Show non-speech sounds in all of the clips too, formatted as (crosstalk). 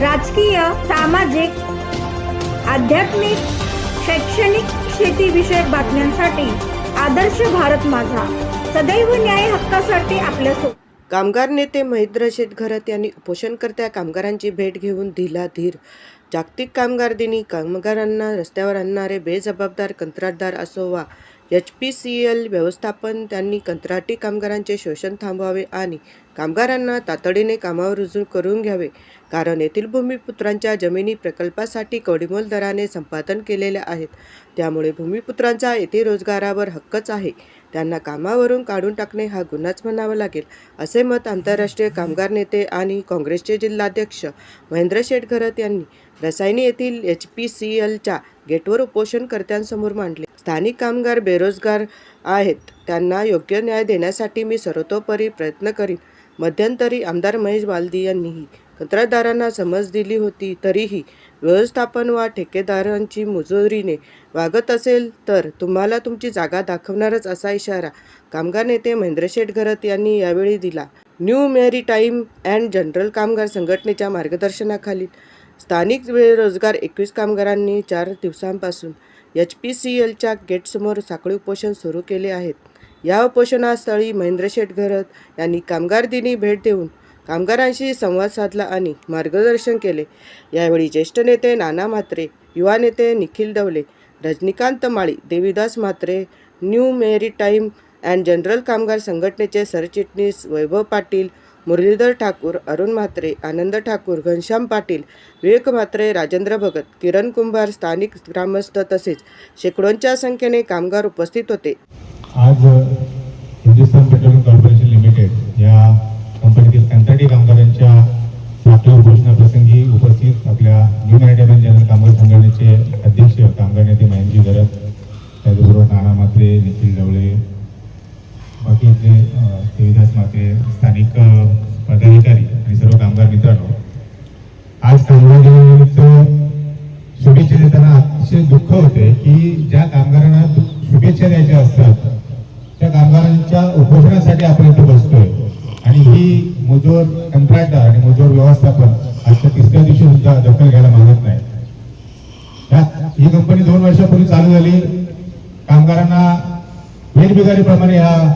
राजकीय सामाजिक आध्यात्मिक शैक्षणिक शेतीविषयक बातम्यांसाठी आदर्श भारत माझा. सदैव न्याय हक्कासाठी आपल्या कामगार नेते महेंद्र शेटघरत यांनी उपोषणकर्त्या कामगारांची भेट घेऊन दिला धीर. जागतिक कामगार दिनी कामगारांना रस्त्यावर आणणारे बेजबाबदार कंत्राटदार असो वा एच पी सी एल व्यवस्थापन त्यांनी कंत्राटी कामगारांचे शोषण थांबवावे आणि कामगारांना तातडीने कामावर रुजू करून घ्यावे. कारण येथील भूमिपुत्रांच्या जमिनी प्रकल्पासाठी कवडीमोल दराने संपादन केलेल्या आहेत. त्यामुळे भूमिपुत्रांचा येथे रोजगारावर हक्कच आहे. त्यांना कामावरून काढून टाकणे हा गुन्हाच म्हणावा लागेल असे मत आंतरराष्ट्रीय कामगार नेते आणि काँग्रेसचे जिल्हाध्यक्ष महेंद्र शेठ घरत यांनी रसायनी येथील एच पी सी एलच्या गेटवर उपोषणकर्त्यांसमोर मांडले. स्थानिक कामगार बेरोजगार आहेत. त्यांना योग्य न्याय देण्यासाठी मी सर्वतोपरी प्रयत्न करीन. मध्यंतरी आमदार महेश बालदी यांनीही कंत्राटदारांना समज दिली होती तरीही व्यवस्थापन वा ठेकेदारांची मुजोरीने वागत असेल तर तुम्हाला तुमची जागा दाखवणारच असा इशारा कामगार नेते महेंद्र शेठ घरत यांनी यावेळी दिला. न्यू मॅरीटाईम अँड जनरल कामगार संघटनेच्या मार्गदर्शनाखाली स्थानिक बेरोजगार एकवीस कामगारांनी चार दिवसांपासून एच पी सी एलच्या गेटसमोर साखळी उपोषण सुरू केले आहेत. या उपोषणास्थळी महेंद्र शेठ घरत यांनी कामगार दिनी भेट देऊन कामगारांशी संवाद साधला आणि मार्गदर्शन केले. यावेळी ज्येष्ठ नेते नाना म्हात्रे युवा नेते Nikhil Dawale Rajinikant Mali Devidas Mhatre new maritime and general कामगार संघटनेचे सरचिटणीस वैभव पाटील मुरलीधर ठाकूर अरुण म्हात्रे आनंद ठाकूर घनश्याम पाटील विवेक म्हात्रे राजेंद्र भगत किरण कुंभार स्थानिक ग्रामस्थ तसेच शेकडोंच्या संख्येने कामगार उपस्थित होते. आज हिंदुस्थान पेट्रोलियम कॉर्पोरेशन लिमिटेड या कंपनीतील कंत्राटी कामगारांच्या साखळी उपोषणाप्रसंगी उपस्थित आपल्या न्यू मॅरिटाईम जनरल कामगार संघटनेचे अध्यक्ष कामगार नेते महेंद्रजी गरज त्याचबरोबर नाना म्हात्रे निखिल डवळे म्हणजे, बाकीचे देवीदास माते स्थानिक पदाधिकारी आणि सर्व कामगार मित्रांनो आज कामगार दिनानिमित्त शुभेच्छा देताना अतिशय दुःख होते की ज्या कामगारांना शुभेच्छा द्यायच्या असतात त्या कामगारांच्या उपोषणासाठी आपण इथे बसतोय. आणि ही मजूर कंत्राटदार आणि मजूर व्यवस्थापन आजच्या तिसऱ्या दिवशी सुद्धा दखल घ्यायला मागत नाही. ही कंपनी दोन वर्षापूर्वी चालू झाली. कामगारांना वेगवेगळ्याप्रमाणे ह्या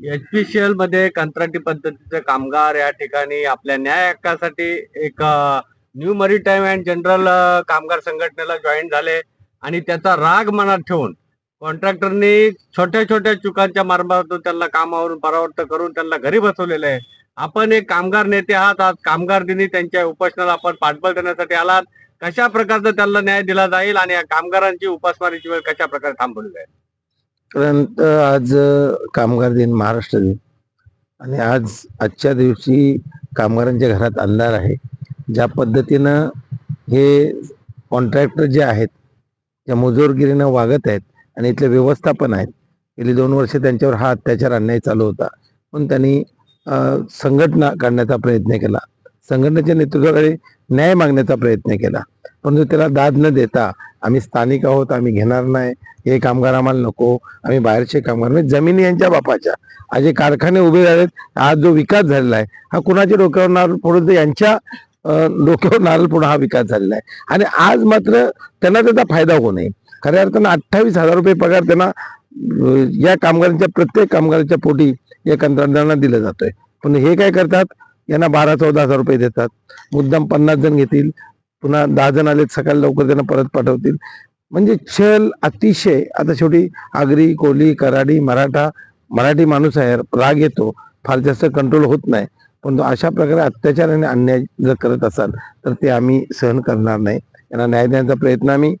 एचपीसीएलमध्ये कंत्राटी पद्धतीचे कामगार या ठिकाणी आपल्या न्याय हक्कासाठी एक न्यू मरीटाईम अँड जनरल कामगार संघटनेला जॉईन झाले आणि त्याचा राग मनात ठेवून कॉन्ट्रॅक्टरनी छोट्या छोट्या चुकांच्या मार्फातून त्यांना कामावरून परावर्त करून त्यांना घरी बसवलेलं आहे. आपण एक कामगार नेते आहात आज कामगार दिनी त्यांच्या उपोषणाला आपण पाठबळ देण्यासाठी आलात. कशा प्रकारचा त्यांना न्याय दिला जाईल आणि या कामगारांची उपासमारीची वेळ कशा प्रकारे थांबवली जाईल? परंत आज कामगार दिन महाराष्ट्र दिन. आणि आज आजच्या दिवशी कामगारांच्या घरात अंधार आहे. ज्या पद्धतीनं हे कॉन्ट्रॅक्टर जे आहेत त्या मुजोरगिरीनं वागत आहेत आणि इथले व्यवस्थापन आहेत. गेली दोन वर्ष त्यांच्यावर हा अत्याचार अन्याय चालू होता. पण त्यांनी संघटना काढण्याचा प्रयत्न केला. संघटनेच्या नेतृत्वाकडे न्याय मागण्याचा प्रयत्न केला. परंतु त्याला दाद न देता आम्ही स्थानिक आहोत आम्ही घेणार नाही. हे कामगार आम्हाला नको. आम्ही बाहेरचे कामगार म्हणजे जमिनी यांच्या बापाच्या. आज जे कारखाने उभे झालेत आज जो विकास झालेला आहे हा कुणाच्या डोक्यावर नारळ फोडून यांच्या डोक्यावर नारळ फोडून हा विकास झालेला आहे. आणि आज मात्र त्यांना त्याचा फायदा होऊ नये. खऱ्या अर्थानं अठ्ठावीस हजार रुपये पगार त्यांना या कामगारांच्या प्रत्येक कामगारांच्या पोटी या कंत्राटदारांना दिला जातोय. पण हे काय करतात? यांना बारा चौदा हजार रुपये देतात. मुद्दाम पन्नास जण घेतील. पुन्हा दहा जण आले सकाळी लवकर त्यांना परत पाठवतील. म्हणजे छल अतिशय आता शेवटी आगरी कोली कराडी मराठा मराठी माणूस आहे राग येतो. फार जास्त कंट्रोल होत नाही. परंतु अशा प्रकारे अत्याचार आणि अन्याय जर करत असाल तर ते आम्ही सहन करणार नाही. यांना न्याय देण्याचा प्रयत्न आम्ही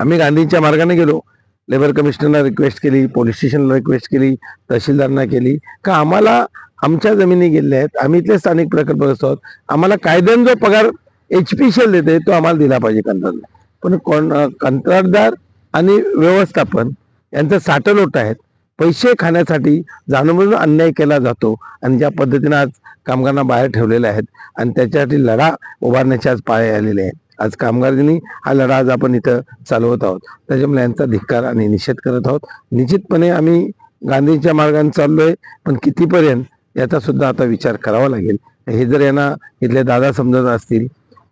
आम्ही गांधींच्या मार्गाने गेलो. लेबर कमिशनरला रिक्वेस्ट केली पोलीस स्टेशनला रिक्वेस्ट केली तहसीलदारांना केली. का आम्हाला आमच्या जमिनी गेलेल्या आहेत आम्ही इथले स्थानिक प्रकल्पग्रस्त आहोत आम्हाला कायद्याने जो पगार एच पी शेल देते तो आम्हाला दिला पाहिजे कंत्राटदार. पण कोण कंत्राटदार आणि व्यवस्थापन यांचं साठलोट आहेत. पैसे खाण्यासाठी जाणून अन्याय केला जातो आणि ज्या पद्धतीने आज कामगारांना बाहेर ठेवलेले आहेत आणि त्याच्यासाठी लढा उभारण्याचे आज पाय आलेले आहेत. आज कामगार दिनी हा लढा आज आपण इथं चालवत आहोत. त्याच्यामुळे यांचा धिक्कार आणि निषेध करत आहोत. निश्चितपणे आम्ही गांधींच्या मार्गाने चाललोय पण कितीपर्यंत याचा सुद्धा आता विचार करावा लागेल. हे जर यांना इथले दादा समजत असतील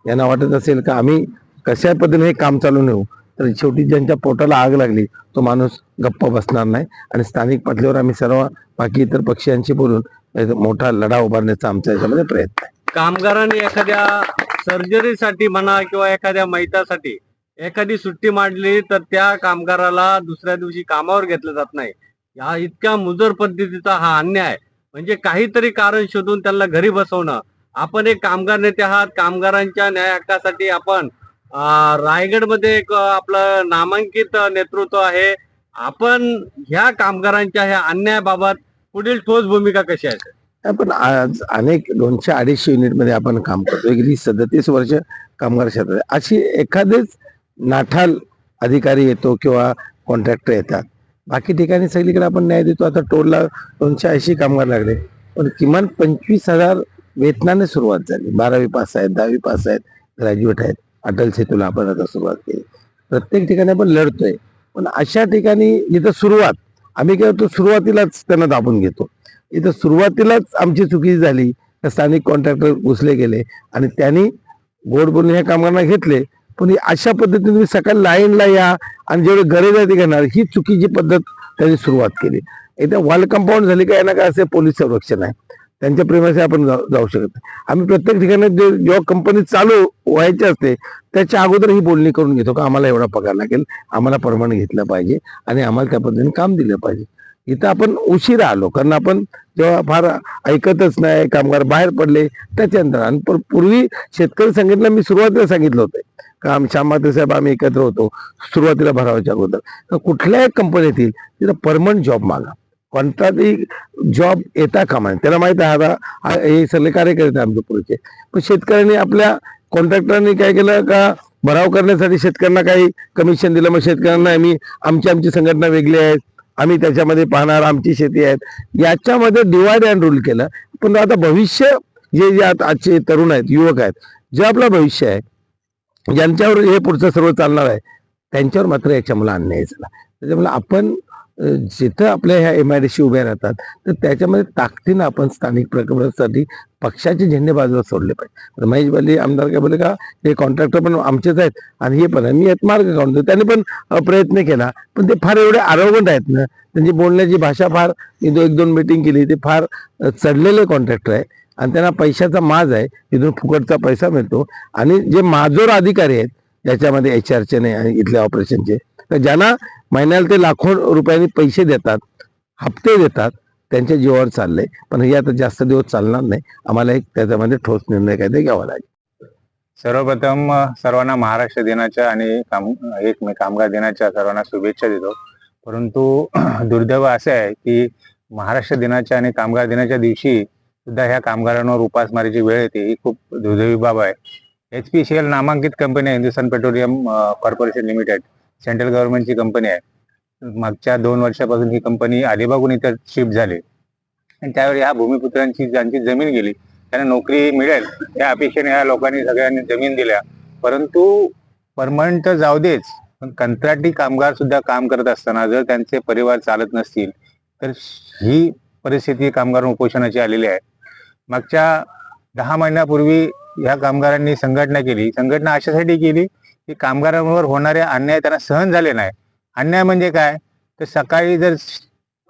यांना वाटत असेल का आम्ही कशा पद्धतीने हे काम चालू नेऊ तर शेवटी ज्यांच्या पोटाला आग लागली तो माणूस गप्प बसणार नाही. आणि स्थानिक पातळीवर आम्ही सर्व बाकी इतर पक्षांशी बोलून मोठा लढा उभारण्याचा आमच्या याच्यामध्ये प्रयत्न आहे. कामगारांनी एखाद्या सर्जरीसाठी म्हणा किंवा एखाद्या मैतासाठी एखादी सुट्टी मांडली तर त्या कामगाराला दुसऱ्या दिवशी कामावर घेतलं जात नाही. या इतक्या मुजर पद्धतीचा हा अन्याय. म्हणजे काहीतरी कारण शोधून त्यांना घरी बसवणं. आपण एक कामगार नेते आहात. कामगारांच्या न्याय हक्कासाठी आपण रायगडमध्ये एक आपलं नामांकित नेतृत्व आहे. आपण ह्या कामगारांच्या ह्या अन्यायाबाबत पुढील ठोस भूमिका कशी आहे? आपण आज अनेक दोनशे अडीचशे युनिटमध्ये आपण काम करतो गेली सदतीस वर्ष कामगार क्षेत्रात अशी एखादेच नाठाल अधिकारी येतो किंवा कॉन्ट्रॅक्टर येतात. बाकी ठिकाणी सगळीकडे आपण न्याय देतो. आता टोलला दोनशे ऐंशी कामगार लागले. पण किमान पंचवीस हजार वेतनाने सुरुवात झाली. बारावी पास आहेत दहावी पास आहेत ग्रॅज्युएट आहेत. अटल सेतूला आपण आता सुरुवात केली. प्रत्येक ठिकाणी आपण लढतोय. पण अशा ठिकाणी जिथं सुरुवात आम्ही काय होतो सुरुवातीलाच त्यांना दाबून घेतो. इथं सुरुवातीलाच आमची चुकी झाली. तर स्थानिक कॉन्ट्रॅक्टर घुसले गेले आणि त्यांनी गोड बोलून ह्या कामगारांना घेतले. पण अशा पद्धतीने तुम्ही सकाळी लाईनला या आणि जेवढे गरज आहे ते घेणार ही चुकीची पद्धत त्यांनी सुरुवात केली. एकदा वॉल कंपाऊंड झाली का यांना काय असे पोलीस संरक्षण आहे. त्यांच्या प्रेमाशी आपण जाऊ जाऊ शकत नाही. आम्ही प्रत्येक ठिकाणी जे जेव्हा कंपनी चालू व्हायची असते त्याच्या अगोदर ही बोलणी करून घेतो का आम्हाला एवढा पगार लागेल आम्हाला परमाने घेतलं पाहिजे आणि आम्हाला त्या पद्धतीने काम दिलं पाहिजे. इथं आपण उशिरा आलो कारण आपण जेव्हा फार ऐकतच नाही कामगार बाहेर पडले त्याच्यानंतर आणि पण पूर्वी शेतकरी संघटना मी सुरुवातीला सांगितलं होतं का आम श्यामाते साहेब आम्ही एकत्र होतो सुरुवातीला भरावाच्या अगोदर. तर कुठल्याही कंपनीत येईल तिथं परमनंट जॉब मागा. कोणताही जॉब येता कामा नये. त्याला माहीत आहे आता हे सगळे कार्यकर्ते आमचे पुढचे. पण शेतकऱ्यांनी आपल्या कॉन्ट्रॅक्टरांनी काय केलं का भराव करण्यासाठी शेतकऱ्यांना काही कमिशन दिलं? मग शेतकऱ्यांना आम्ही आमची आमची संघटना वेगळी आहेत आम्ही त्याच्यामध्ये पाहणार आमची शेती आहेत. याच्यामध्ये डिवाइड अँड रूल केलं. पण आता भविष्य जे जे आता आजचे तरुण आहेत युवक आहेत जे आपलं भविष्य आहे ज्यांच्यावर हे पुढचं सर्व चालणार आहे त्यांच्यावर मात्र याच्यामुळे अन्याय झाला. त्याच्यामुळे आपण जिथं आपल्या ह्या एम आय डी सी उभ्या राहतात तर त्याच्यामध्ये ताकदीनं आपण स्थानिक प्रकल्पासाठी पक्षाचे झेंडे बाजूला सोडले पाहिजे. महेश बाली आमदार काय बोलले का हे कॉन्ट्रॅक्टर पण आमचेच आहेत आणि हे पण आहे. मी यात मार्ग काढून देतो. त्याने पण प्रयत्न केला पण ते फार एवढे आरोगंट आहेत ना त्यांची बोलण्याची भाषा फार मी दो एक दोन मिटिंग केली ते फार चढलेले कॉन्ट्रॅक्टर आहे आणि त्यांना पैशाचा माज आहे. तिथून फुकटचा पैसा मिळतो. आणि जे माजोर अधिकारी आहेत याच्यामध्ये एच आरचे नाही आणि इथल्या ऑपरेशनचे तर ज्यांना महिन्याला ते लाखो रुपयांनी पैसे देतात हप्ते देतात त्यांच्या जीवावर चाललंय. पण हे आता जास्त दिवस चालणार नाही. आम्हाला एक त्याच्यामध्ये ठोस निर्णय काहीतरी घ्यावा लागेल. सर्वप्रथम सर्वांना महाराष्ट्र दिनाच्या आणि काम एक मे कामगार दिनाच्या सर्वांना शुभेच्छा देतो. परंतु (clears throat) दुर्दैव असे आहे की महाराष्ट्र दिनाच्या आणि कामगार दिनाच्या दिवशी सुद्धा ह्या कामगारांवर उपासमारीची वेळ येते ही खूप दुर्दैवी बाब आहे. एच पी सी एल नामांकित company Hindustan petroleum corporation limited. Central गव्हर्नमेंटची company आहे. मागच्या दोन वर्षापासून ही कंपनी अलिबागून इथं शिफ्ट झाली. आणि त्यावेळी ह्या भूमिपुत्रांची ज्यांची जमीन गेली त्यांना नोकरी मिळेल या अपेक्षेने या लोकांनी सगळ्यांनी जमीन दिल्या. परंतु परमनंट तर जाऊ देच पण कंत्राटी कामगार सुद्धा काम करत असताना जर त्यांचे परिवार चालत नसतील तर ही परिस्थिती कामगार उपोषणाची आलेली आहे. मागच्या दहा महिन्यापूर्वी ह्या कामगारांनी संघटना केली. संघटना अशासाठी केली की कामगारांवर होणारे अन्याय त्यांना सहन झाले नाही. अन्याय म्हणजे काय? तर सकाळी जर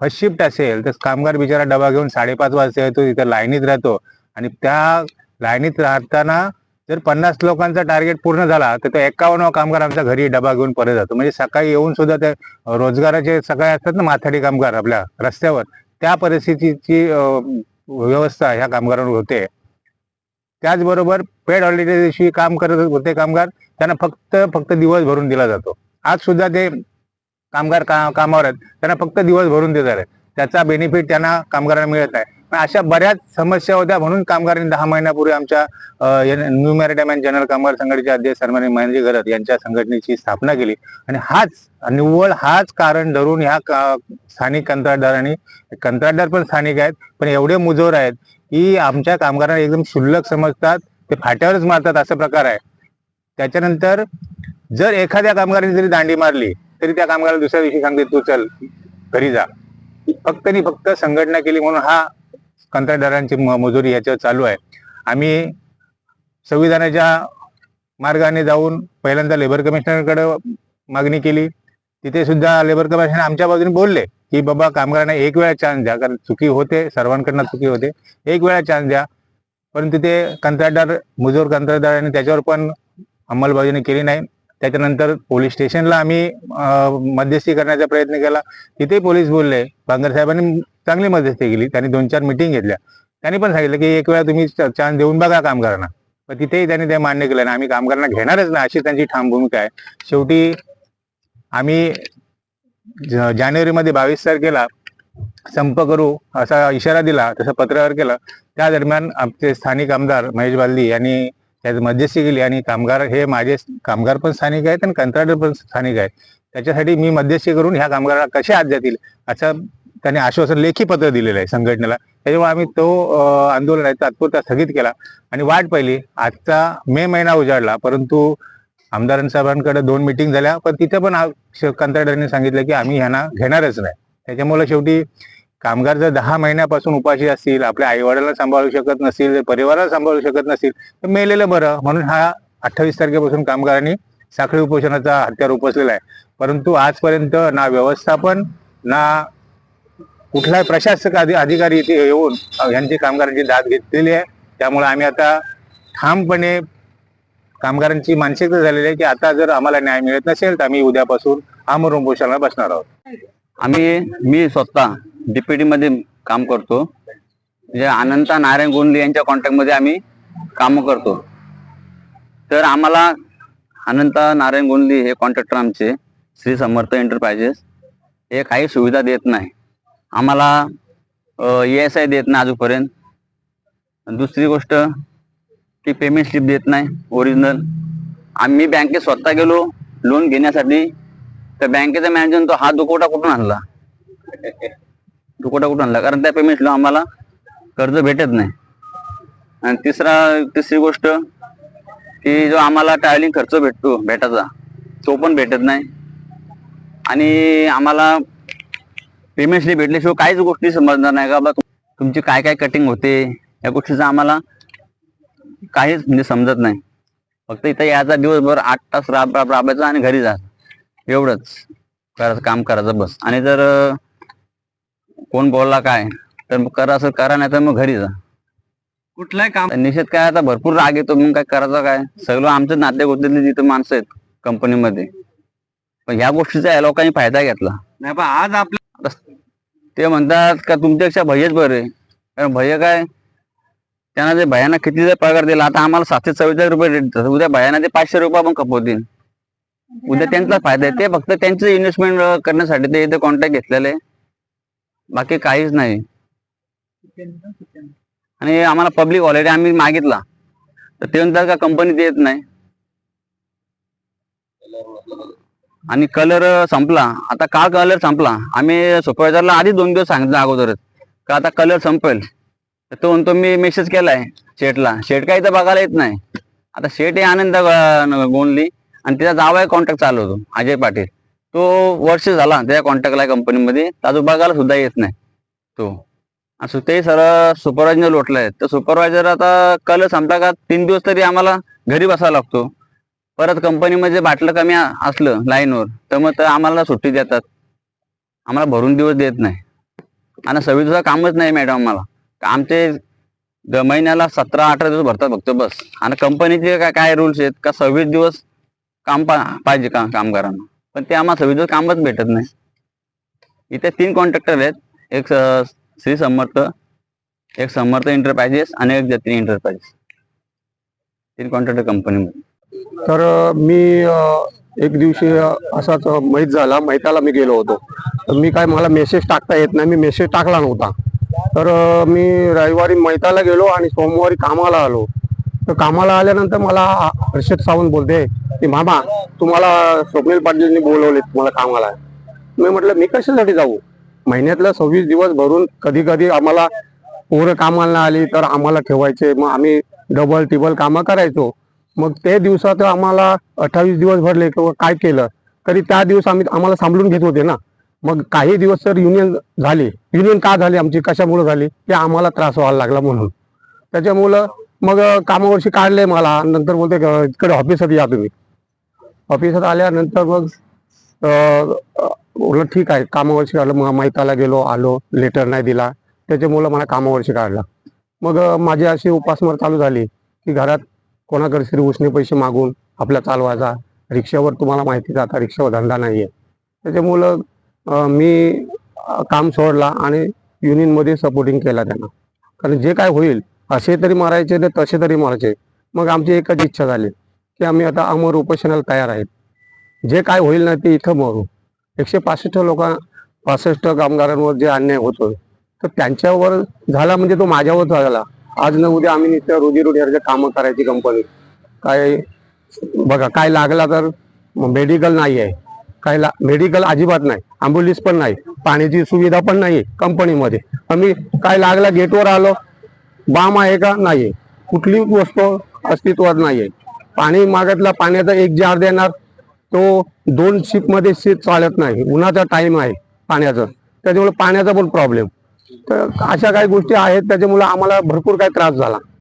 फर्स्ट शिफ्ट असेल तर कामगार बिचारा डबा घेऊन साडेपाच वाजता येतो तिथं लाईनीत राहतो. आणि त्या लाईनीत राहताना जर पन्नास लोकांचा टार्गेट पूर्ण झाला तर तो एकावन्न कामगार आमच्या घरी डबा घेऊन परत जातो. म्हणजे सकाळी येऊन सुद्धा ते रोजगाराचे सकाळी असतात ना माथाडी कामगार आपल्या रस्त्यावर त्या परिस्थितीची व्यवस्था ह्या कामगारांवर होते. त्याचबरोबर पेड हॉलिडे काम करत होते कामगार त्यांना फक्त फक्त दिवस भरून दिला जातो. आज सुद्धा ते कामगार का कामावर आहेत त्यांना फक्त दिवस भरून देतात आहेत. त्याचा बेनिफिट त्यांना कामगारांना मिळत नाही. पण अशा बऱ्याच समस्या होत्या म्हणून कामगारांनी दहा महिन्यापूर्वी आमच्या न्यू मॅरिटाईम अँड जनरल कामगार संघटनेचे अध्यक्ष सन्माननीय महेंद्र गरत यांच्या संघटनेची स्थापना केली. आणि हाच निव्वळ हाच कारण धरून ह्या स्थानिक कंत्राटदारांनी कंत्राटदार पण स्थानिक आहेत पण एवढे मुजोर आहेत की आमच्या कामगारांना एकदम क्षुल्लक समजतात ते फाट्यावरच मारतात असा प्रकार आहे. त्याच्यानंतर जर एखाद्या कामगाराने जरी दांडी मारली तरी त्या कामगाराला दुसऱ्या दिवशी सांगते तू चल घरी जा. फक्त आणि फक्त संघटना केली म्हणून हा कंत्राटदारांची म- मजुरी याच्यावर चालू आहे. आम्ही संविधानाच्या मार्गाने जाऊन पहिल्यांदा लेबर कमिशनरकडे मागणी केली. तिथे सुद्धा लेबर कमिशनर आमच्या बाजूने बोलले. की बाबा कामगारांना एक वेळा चान्स द्या कारण चुकी होते सर्वांकडनं चुकी होते. एक वेळा चान्स द्या. परंतु ते कंत्राटदार मजूर कंत्राटदाराने त्याच्यावर पण अंमलबजावणी केली नाही. त्याच्यानंतर पोलीस स्टेशनला आम्ही मध्यस्थी करण्याचा प्रयत्न केला. तिथे पोलीस बोलले बांगर साहेबांनी चांगली मध्यस्थी केली. त्यांनी दोन चार मिटिंग घेतल्या. त्यांनी पण सांगितलं की एक वेळा तुम्ही चान्स देऊन बघा कामगारांना. पण तिथेही त्यांनी ते मान्य केलं नाही. आम्ही कामगारांना घेणारच नाही. अशी त्यांची ठाम भूमिका आहे. शेवटी आम्ही जानेवारीमध्ये बावीस तारखेला संप करू असा इशारा दिला तसं पत्रावर केलं. त्या दरम्यान आमचे स्थानिक आमदार महेश बालदी यांनी त्यात मध्यस्थी केली आणि कामगार हे माझे कामगार पण स्थानिक आहेत आणि कंत्राटर पण स्थानिक आहेत. त्याच्यासाठी मी मध्यस्थी करून ह्या कामगारांना कसे आत जातील असं त्यांनी आश्वासन लेखी पत्र दिलेलं आहे संघटनेला. त्याच्यामुळे आम्ही तो आंदोलन आहे तात्पुरता स्थगित केला. आणि वाट पाहिली आजचा मे महिना उजाडला परंतु आमदार साहेबांकडे दोन मिटिंग झाल्या पण तिथे पण कंत्राटदारांनी सांगितलं की आम्ही ह्यांना घेणारच नाही. त्याच्यामुळे शेवटी कामगार जर दहा महिन्यापासून उपाशी असतील आपल्या आई सांभाळू शकत नसतील परिवाराला सांभाळू शकत नसतील तर मेलेलं बरं. म्हणून हा अठ्ठावीस तारखेपासून कामगारांनी साखळी उपोषणाचा हत्यार उपसलेला आहे. परंतु आजपर्यंत ना व्यवस्थापन ना कुठलाही प्रशासक अधि अधिकारी इथे येऊन यांची कामगारांची दाद घेतलेली आहे. त्यामुळे आम्ही आता ठामपणे कामगारांची मानसिकता झालेली आहे की आता जर आम्हाला न्याय मिळत नसेल तर आम्ही उद्यापासून आमरण उपोषणाला बसणार आहोत. आम्ही मी स्वतः DPT मध्ये काम करतो. म्हणजे अनंता नारायण गोंडले यांच्या कॉन्टॅक्टमध्ये आम्ही काम करतो. तर आम्हाला अनंता नारायण गोंदली हे कॉन्ट्रॅक्टर आमचे श्री समर्थ एंटरप्राइजेस हे काही सुविधा देत नाही. आम्हाला ए एस आय देत नाही अजूनपर्यंत दुसरी गोष्ट ती पेमेंट स्लिप देत नाही ओरिजिनल आम्ही बँकेत स्वतः गेलो लोन घेण्यासाठी. तर बँकेचा मॅनेजर तो हा दुकोटा कुठून आणला? दुकोटा कुठून आणला? कारण त्या पेमेंटला आम्हाला कर्ज भेटत नाही. आणि तिसरा तिसरी गोष्ट की जो आम्हाला ट्रॅव्हलिंग खर्च भेटतो भेटायचा तो पण भेटत नाही. आणि आम्हाला पेमेंट स्लिप भेटल्याशिवाय काहीच गोष्टी समजणार नाही का बा तुमची काय काय कटिंग होते? या गोष्टीचं आम्हाला काहीच म्हणजे समजत नाही. फक्त इथं यायचा दिवसभर आठ तास राब राब राबायचा आणि घरी जायचं एवढंच. करायचं काम करायचं बस. आणि जर कोण बोलला काय तर मग करा असं करा नाही तर मग घरी जा. कुठलाही काम? निषेध काय आता भरपूर राग येतो मग काय करायचं काय? सगळं आमचं नाते गोत्यातले जिथं माणसं आहेत कंपनीमध्ये. पण ह्या गोष्टीचा या लोकांनी फायदा घेतला. नाही पण आज आपल्या ते म्हणतात का तुमच्यापेक्षा भैयच बरे कारण भैया काय? त्यांना ते भयाना किती जर पगार दिला आता आम्हाला सातशे चव्वेचाळीस रुपये रेट देतात. उद्या भयाना ते पाचशे रुपये पण खपवतील उद्या त्यांचा फायदा आहे. ते फक्त त्यांचं इन्व्हेस्टमेंट करण्यासाठी ते इथे कॉन्टॅक्ट घेतलेले आहे. बाकी काहीच नाही. आणि आम्हाला पब्लिक ऑलरेडी आम्ही मागितला. तर ते म्हणतात का कंपनी देत नाही. आणि कलर संपला. आता का कलर संपला? आम्ही सुपरवायझरला आधी दोन दिवस सांगितलं अगोदरच. का आता कलर संपेल? तर तो म्हणतो मी मेसेज केलाय शेटला शेट काही तर बघायला येत नाही. आता शेट हे आनंद गोंडली आणि तिचा जावा कॉन्टॅक्ट चालू होतो अजय पाटील. तो वर्ष झाला त्या कॉन्टॅक्टला कंपनीमध्ये तर बघायला सुद्धा येत नाही. तो. असं ते सर सुपरवायझर लोटलाय तर सुपरवायझर आता कलर संपला का तीन दिवस तरी आम्हाला घरी बसावा लागतो. परत कंपनीमध्ये बाटलं कमी असलं लाईनवर तर मग तर आम्हाला सुट्टी देतात. आम्हाला भरून दिवस देत नाही. आणि सव्वीस दिवसा कामच नाही मॅडम आम्हाला. आमचे द- महिन्याला सतरा अठरा दिवस भरतात फक्त बस. आणि कंपनीचे काय काय रूल्स आहेत? का सव्वीस दिवस काम पा पाहिजे का कामगारांना? पण ते आम्हाला सव्वीस दिवस कामच भेटत नाही. इथे तीन कॉन्ट्रॅक्टर आहेत. एक श्री समर्थ एक समर्थ एंटरप्राइजेस आणि एक जत्री एंटरप्राइजेस तीन कॉन्ट्रॅक्टर कंपनीमध्ये तर मी एक दिवशी असाच माहीत झाला. मैताला मी गेलो होतो. तर मी काय मला मेसेज टाकता येत नाही. मी मेसेज टाकला नव्हता. तर मी रविवारी मैताला गेलो आणि सोमवारी कामाला आलो. तर कामाला आल्यानंतर मला हर्षद सावंत बोलते की मामा तुम्हाला स्वप्नील पाटीलनी बोलवले तुम्हाला कामाला. मी म्हटलं मी कशासाठी जाऊ? महिन्यातला सव्वीस दिवस भरून कधी कधी आम्हाला पोरं कामाला आली तर आम्हाला ठेवायचे. मग आम्ही डबल टिबल कामं करायचो. मग ते दिवसात आम्हाला अठ्ठावीस दिवस भरले किंवा काय केलं? तरी त्या दिवस आम्ही आम्हाला सांभाळून घेत होते ना. मग काही दिवस तर युनियन झाली. युनियन का झाली? आमची कशामुळे झाली? की आम्हाला त्रास व्हायला लागला म्हणून. त्याच्यामुळं मग कामावरशी काढले मला. नंतर बोलते इकडे ऑफिसात या तुम्ही. ऑफिसात आल्यानंतर मग बोललं ठीक आहे. कामावरशी काढलं. मग माहिताला गेलो आलो. लेटर नाही दिला. त्याच्यामुळं मला कामावरशी काढला. मग माझी अशी उपासमार चालू झाली की घरात कोणाकडे तरी उसने पैसे मागून आपला चालवायचा. रिक्षावर तुम्हाला माहितीच जाता आता रिक्षावर धंदा नाही आहे त्याच्यामुळं मी काम सोडला आणि युनियनमध्ये सपोर्टिंग केला त्यांना. कारण जे काय होईल असे तरी मारायचे नाही तसे तरी मारायचे. मग आमची एकच इच्छा झाली की आम्ही आता अमर उपोषणाला तयार आहेत. जे काय होईल ना ते इथं मरू. एकशे पासष्ट लोकां पासष्ट कामगारांवर जे अन्याय होतोय तर त्यांच्यावर झाला म्हणजे तो माझ्यावर झाला. आज न उद्या आम्ही नुसत्या रोजीरोटीसारखे कामं करायची कंपनी काय बघा काय लागला तर मेडिकल नाही आहे काय ला मेडिकल अजिबात नाही. अँब्युलन्स पण नाही. पाण्याची सुविधा पण नाही कंपनीमध्ये आम्ही काय लागला गेटवर आलो. बाम आहे का? नाही कुठली वस्तू अस्तित्वात नाहीये. पाणी मागतला पाण्याचा एक जार देणार. तो दोन शिपमध्ये शीत चालत नाही. उन्हाचा टाइम आहे पाण्याचा. त्याच्यामुळे पाण्याचा पण प्रॉब्लेम तर अशा काही गोष्टी आहेत. त्याच्यामुळे आम्हाला भरपूर काही त्रास झाला.